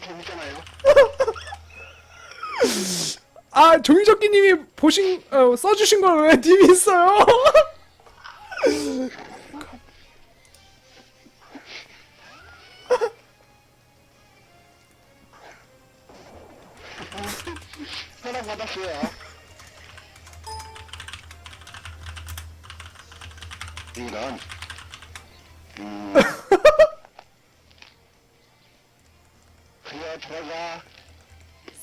재밌잖아요. 아 종이접기님이 보신 어, 써주신 걸 왜 님이 있어요? 허락 받았어요. 이런.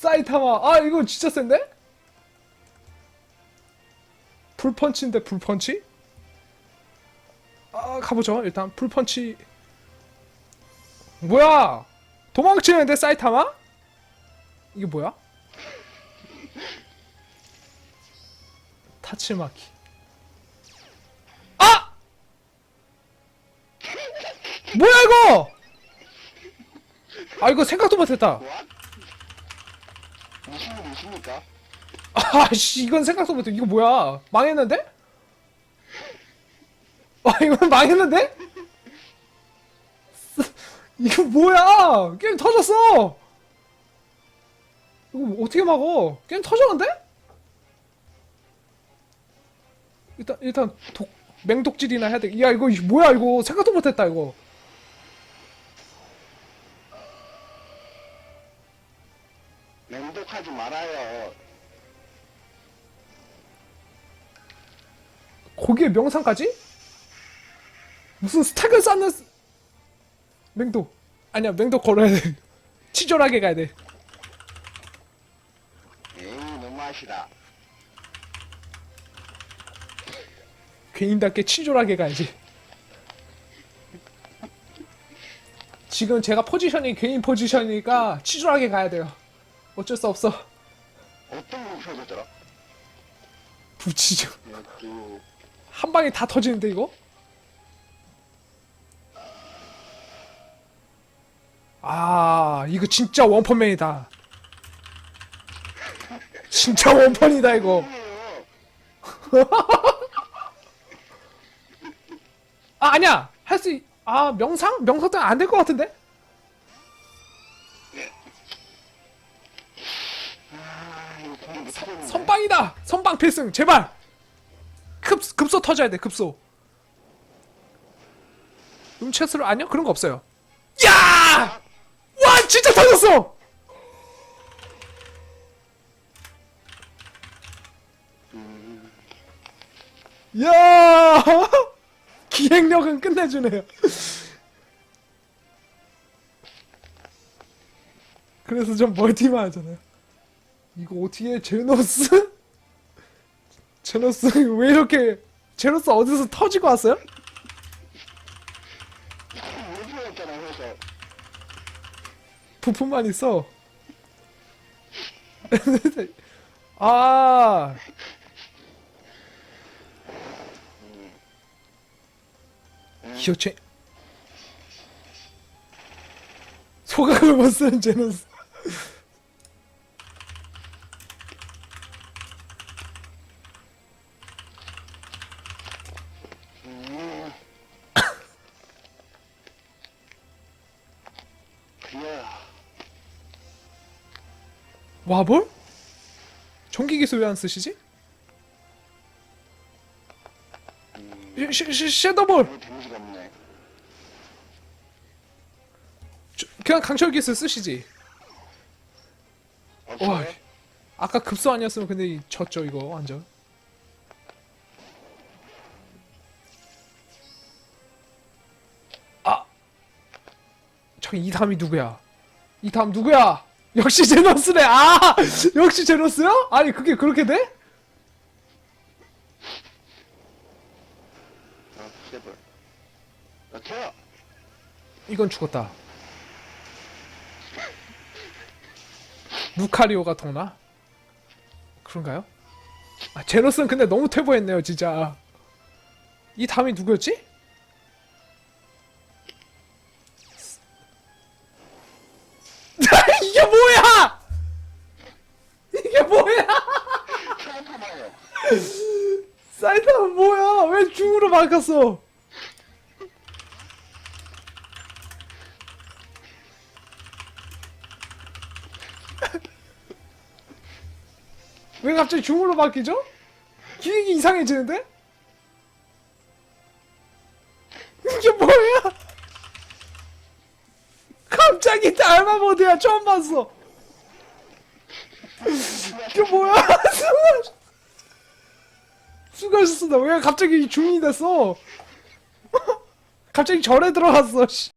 사이타마 아 이거 진짜 센데? 불펀치인데 불펀치? 아 가보죠 일단 불펀치 뭐야 도망치는데 사이타마? 이게 뭐야? 타치마키 아! 뭐야 이거! 아 이거 생각도 못했다 있습니까? 아씨 이건 생각도 못해 이거 뭐야 망했는데? 아 이건 망했는데? 쓰- 이거 뭐야 게임 터졌어 이거 어떻게 막어 게임 터졌는데? 일단 일단 독 맹독질이나 해야 돼야 이거 이- 뭐야 이거 생각도 못했다 이거 맹독하지 말아요. 거기에 명상까지? 무슨 스택을 쌓는 스- 맹독 아니야 맹독 걸어야 돼 치졸하게 가야 돼 에이 너무하시다. 개인답게 치졸하게 가야지 지금 제가 포지션이 개인 포지션이니까 치졸하게 가야 돼요 어쩔 수 없어 어떤 거 펴졌더라? 부치죠 이것도 한 방에 다 터지는데 이거? 아 이거 진짜 원펀맨이다 진짜 원펀이다 이거? 아 아니야 할수아 명상 명상 때문에 안될 것 같은데 못하겠네. 선빵이다! 선빵 필승 제발! 급 급소 터져야 돼 급소. 음체스로 아니요? 그런 거 없어요. 야! 와 진짜 터졌어! 야! 기획력은 끝내주네요. 그래서 좀 멀티만 하잖아요 이거 어떻게 제노스? 제노스 왜 이렇게 제노스 어디서 터지고 왔어요? 못 풀었잖아 그래서. 부품만 있어. 아. 기어체. 소각을 못 쓰는 제노스. 와 뭘? 전기 기술 왜 안 쓰시지? 저- 그냥 강철 기술 쓰시지. 없어요? 와, 아까 급소 아니었으면 근데 이- 졌죠 이거 완전. 이 다음이 누구야? 이 다음 누구야? 역시 제노스네. 아, 역시 제노스야? 아니 그게 그렇게 돼? 이건 죽었다. 루카리오가 더나? 그런가요? 아, 제노스는 근데 너무 퇴보했네요, 진짜. 이 다음이 누구였지? 뭐야 왜 중으로 바꿨어 왜 갑자기 중으로 바뀌죠? 기획이 이상해지는데? 이게 뭐야? 갑자기 달마 모드야 처음 봤어 이게 뭐야? 수고- 수고하셨습니다. 왜 갑자기 중이 됐어? 갑자기 절에 들어갔어. 씨.